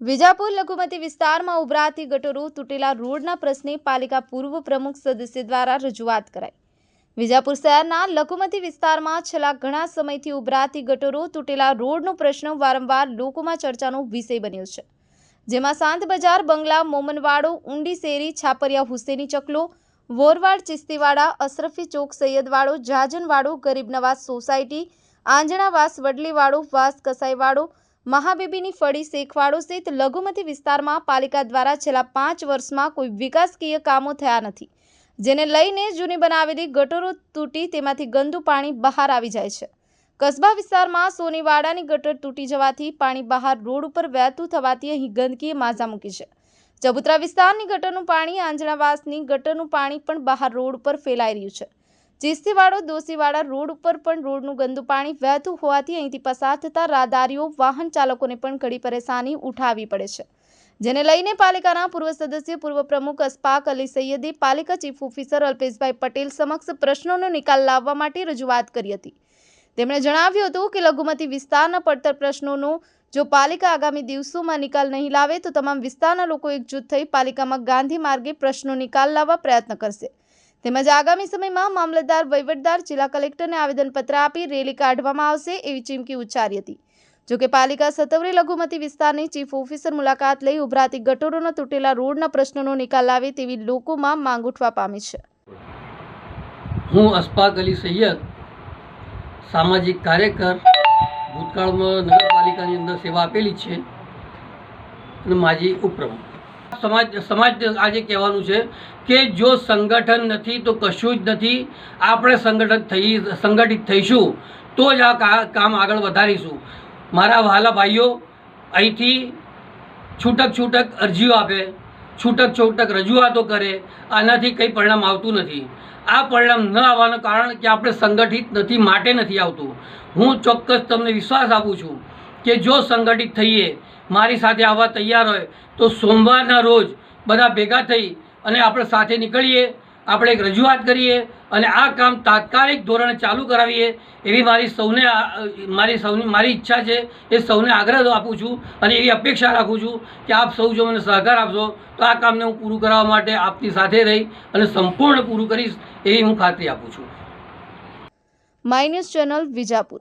વિજાપુર લઘુમતી વિસ્તારમાં ઉભરાતી ગટરો તૂટેલા રોડના પ્રશ્ને પાલિકા પૂર્વ પ્રમુખ સદસ્ય દ્વારા રજૂઆત કરાઈ. વિજાપુર શહેરના લઘુમતી વિસ્તારમાં છેલ્લા ઘણા સમયથી ઉભરાતી ગટરો તૂટેલા રોડનો પ્રશ્ન વારંવાર લોકોમાં ચર્ચાનો વિષય બન્યો છે. જેમાં શાંત બજાર બંગલા, મોમનવાડો, ઊંડી શેરી, છાપરિયા હુસેની ચકલો, વોરવાડ, ચિસ્તીવાડા, અશરફી ચોક, સૈયદવાડો, જાજનવાડો, ગરીબ નવાઝ સોસાયટી, આંજણાવાસ, વડલીવાડો, વાસ કસાઈવાડો મહાબીબીની ફળી શેખવાડો સહિત લઘુમતી વિસ્તારમાં પાલિકા દ્વારા છેલ્લા પાંચ વર્ષમાં કોઈ વિકાસકીય કામો થયા નથી. જેને લઈને જૂની બનાવેલી ગટરો તૂટી તેમાંથી ગંદુ પાણી બહાર આવી જાય છે. કસ્બા વિસ્તારમાં સોનીવાડાની ગટર તૂટી જવાથી પાણી બહાર રોડ ઉપર વહેતું થવાથી અહીં ગંદકીએ માઝા મૂકી છે. ચબુતરા વિસ્તારની ગટરનું પાણી આંજણાવાસની ગટરનું પાણી પણ બહાર રોડ ઉપર ફેલાઈ રહ્યું છે. ચિસ્તીવાડો દોશીવાડા રોડ ઉપર પણ રોડનું ગંદુ પાણી વહેતું હોવાથી અહીંથી પસાર થતા રાહદારીઓ, વાહન ચાલકોને પણ ઘણી પરેશાની ઉઠાવવી પડે છે. જેને લઈને પાલિકાના પૂર્વ સદસ્ય, પૂર્વ પ્રમુખ અસ્પાક અલી સૈયદે પાલિકા ચીફ ઓફિસર અલ્પેશભાઈ પટેલ સમક્ષ પ્રશ્નોનો નિકાલ લાવવા માટે રજૂઆત કરી હતી. તેમણે જણાવ્યું હતું કે લઘુમતી વિસ્તારના પડતર પ્રશ્નોનો, જો પાલિકા આગામી દિવસોમાં નિકાલ નહીં લાવે તો તમામ વિસ્તારના લોકો એકજૂથ થઈ પાલિકામાં ગાંધી માર્ગે પ્રશ્નો નિકાલ લાવવા પ્રયત્ન કરશે. તેમજ આગામી સમયમાં મામલતદાર વહીવટદાર, જિલ્લા કલેક્ટરને આવેદનપત્ર આપી રેલી કાઢવામાં આવશે એવી ચીમકી ઉચ્ચારી હતી. જોકે પાલિકા સત્વરે લઘુમતી વિસ્તારની ચીફ ઓફિસર મુલાકાત લઈ ઉભરાતી ગટોરોના તૂટેલા રોડના પ્રશ્નોનો નિકાલ લાવે તેવી લોકોમાં માંગ ઉઠવા પામી છે. હું અશફાક અલી સૈયદ, સામાજિક કાર્યકર, ભૂતકાળમાં નગરપાલિકાની અંદર સેવા આપેલી છે અને માજી ઉપપ્રમુખ. સમાજ સમાજ આજે કહેવાનું છે કે જો સંગઠન નથી તો કશું જ નથી. આપણે સંગઠન થઈ સંગઠિત થઈશું તો જ આ કામ આગળ વધારીશું. મારા વહાલા ભાઈઓ, અહીંથી છૂટક છૂટક અરજીઓ આપે, છૂટક છૂટક રજૂઆતો કરે, આનાથી કંઈ પરિણામ આવતું નથી. આ પરિણામ ન આવવાનું કારણ કે આપણે સંગઠિત નથી, માટે નથી આવતું. હું ચોક્કસ તમને વિશ્વાસ આપું છું કે જો સંગઠિત થઈએ મારી સાથે આવવા તૈયાર હોય તો સોમવારના રોજ બધા ભેગા થઈ અને આપણે સાથે નીકળીએ, આપણે એક રજૂઆત કરીએ અને આ કામ તાત્કાલિક ધોરણે ચાલુ કરાવીએ એવી મારી સૌને મારી સૌની, મારી ઈચ્છા છે. એ સૌને આગ્રહ આપું છું અને એવી અપેક્ષા રાખું છું કે આપ સૌ જો મને સહકાર આપશો તો આ કામને હું પૂરું કરાવવા માટે આપની સાથે રહી અને સંપૂર્ણ પૂરું કરીશ એવી હું ખાતરી આપું છું. My channel Vijapur.